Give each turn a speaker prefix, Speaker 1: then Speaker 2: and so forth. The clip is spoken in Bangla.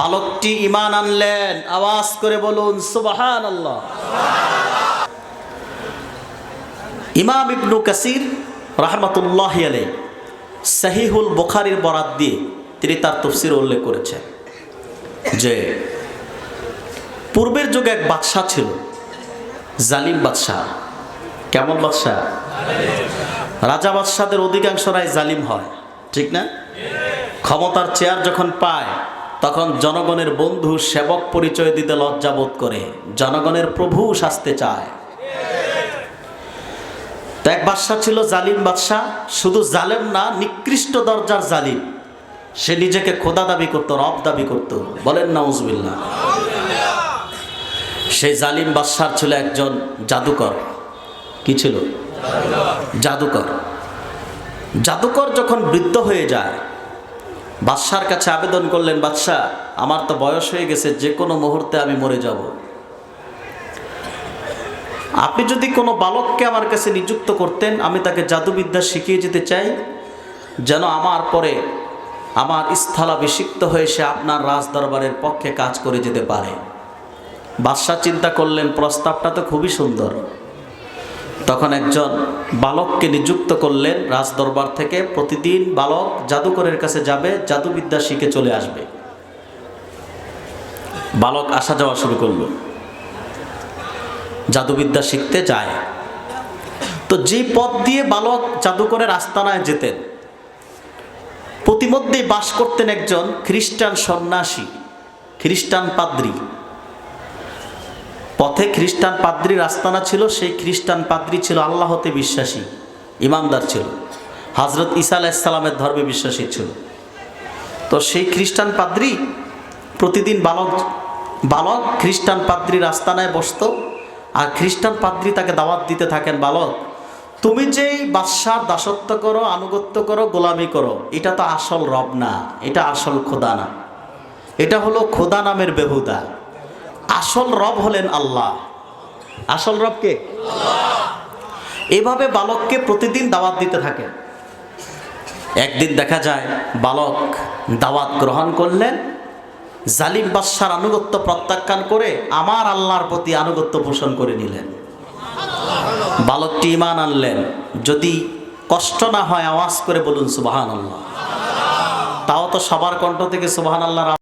Speaker 1: বালকটি ইমান আনলেন। আওয়াজ করে বলুন সুবাহান আল্লাহ ইমাম ইবনু কাসির রহমতুল্লাহ আলাই সাহিহুল বুখারির বরাত দিয়ে তিনি তার তফসির উল্লেখ করেছেন যে, পূর্বের যুগে এক বাদশাহ ছিল, জালিম বাদশাহ। কেমন বাদশাহ? রাজা বাদশাদের অধিকাংশরাই জালিম হয়, ঠিক না? ক্ষমতার চেয়ার যখন পায় তখন জনগণের বন্ধু সেবক পরিচয় দিতে লজ্জাবোধ করে। জনগণের প্রভু শাস্তে চায়। তো এক বাদশাহ ছিল জালিম বাদশাহ, শুধু জালেম না, নিকৃষ্ট দরজার জালিম। সে নিজেকে খোদা দাবি করতো, রব দাবি করতো। বলেন না উজবিল্লা সেই জালিম বাদশার ছিল একজন জাদুকর। কি ছিল? জাদুকর। জাদুকর যখন বৃদ্ধ হয়ে যায় বাদশার কাছে আবেদন করলেন বাদশাহ আমার তো বয়স হয়ে গেছে যে কোনো মুহূর্তে আমি মরে যাব। আপনি যদি কোনো বালককে আমার কাছে নিযুক্ত করতেন, আমি তাকে জাদুবিদ্যা শিখিয়ে যেতে চাই, যেন আমার পরে আমার স্থলাভিষিক্ত হয়ে সে আপনার রাজদরবারের পক্ষে কাজ করে যেতে পারে। বাদশাহ চিন্তা করলেন, প্রস্তাবটা তো খুবই সুন্দর। তখন একজন বালককে নিযুক্ত করলেন রাজদরবার থেকে। প্রতিদিন বালক জাদুকরের কাছে যাবে, জাদুবিদ্যা শিখে চলে আসবে। বালক আসা যাওয়া শুরু করল। জাদুবিদ্যা শিখতে যায়। তো যে পথ দিয়ে বালক জাদুকরের আস্তানায় যেতেন, প্রতিমধ্যেই বাস করতেন একজন খ্রিস্টান সন্ন্যাসী, খ্রিস্টান পাদ্রী। পথে খ্রিস্টান পাদ্রির আস্তানা ছিল, সেই খ্রিস্টান পাদ্রি ছিল আল্লাহতে বিশ্বাসী, ইমানদার ছিল। হজরত ঈসা আলাইসালামের ধর্মে বিশ্বাসী ছিল। তো সেই খ্রিস্টান পাদ্রি প্রতিদিন বালক বালক খ্রিস্টান পাদ্রির আস্তানায় বসত, আর খ্রিস্টান পাদ্রি তাকে দাওয়াত দিতে থাকেন, বালক, তুমি যেই বাদশার দাসত্ব করো, আনুগত্য করো, গোলামি করো, এটা তো আসল রব না, এটা আসল খোদা না। এটা হলো খোদা নামের বেহুদা। আসল রব হলেন আল্লাহ। আসল রবকে এভাবে বালককে প্রতিদিন দাওয়াত দিতে থাকে। একদিন দেখা যায় বালক দাওয়াত গ্রহণ করলেন, জালিম বাদশার আনুগত্য প্রত্যাখ্যান করে আমার আল্লাহর প্রতি আনুগত্য পোষণ করে নিলেন। বালকটি ইমান আনলেন। যদি কষ্ট না হয় আওয়াজ করে বলুন সুবাহান আল্লাহ তাও তো সবার কণ্ঠ থেকে সুবাহান আল্লাহর